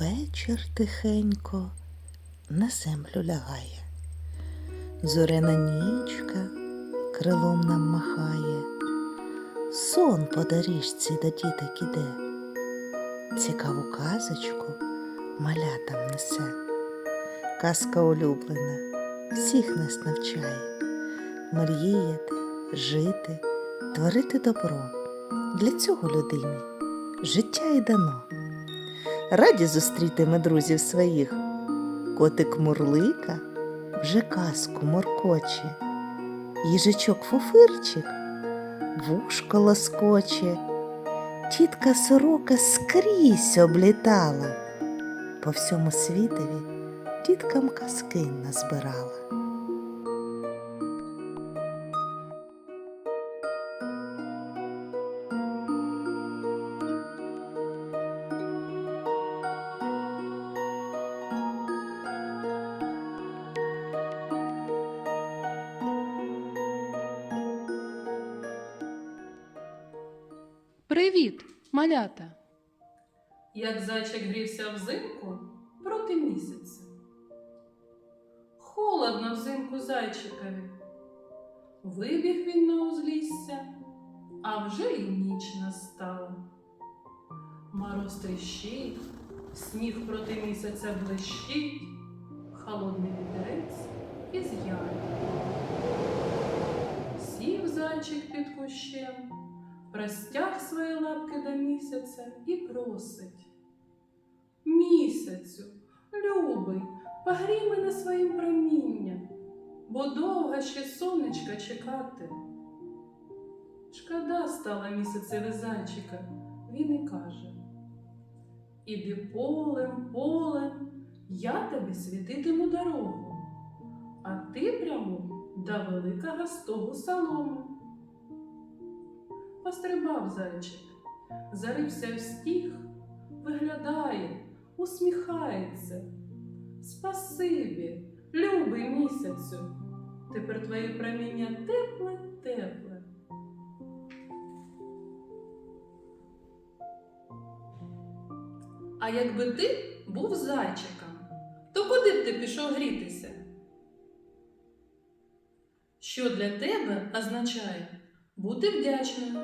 Вечір тихенько на землю лягає. Зоряна нічка крилом нам махає. Сон по доріжці до діток іде. Цікаву казочку малятам несе. Казка улюблена, всіх нас навчає. Мріяти, жити, творити добро. Для цього людині життя і дано. Раді зустріти ми друзів своїх. Котик Мурлика вже казку моркоче, їжачок фуфирчик вушко лоскоче, тітка сорока скрізь облітала, по всьому світові діткам казки назбирала. Привіт, малята! Як зайчик грівся взимку проти місяця. Холодно взимку зайчикові. Вибіг він на узлісся, а вже й ніч настала. Мороз тріщить, сніг проти місяця блищить, холодний вітерець із яри. Сів зайчик під кущем, простяг свої лапки до місяця і просить. Місяцю, любий, погрій мене своїм промінням, бо довго ще сонечка чекати. Шкода стала місяцеві зайчика, він і каже. Іди полем, полем, я тобі світитиму дорогу, а ти прямо до великого стогу солому. Пострибав зайчик, зарився в стіг, виглядає, усміхається. Спасибі, любий місяцю, тепер твоє проміння тепле, тепле. А якби ти був зайчиком, то куди б ти пішов грітися? Що для тебе означає бути вдячним,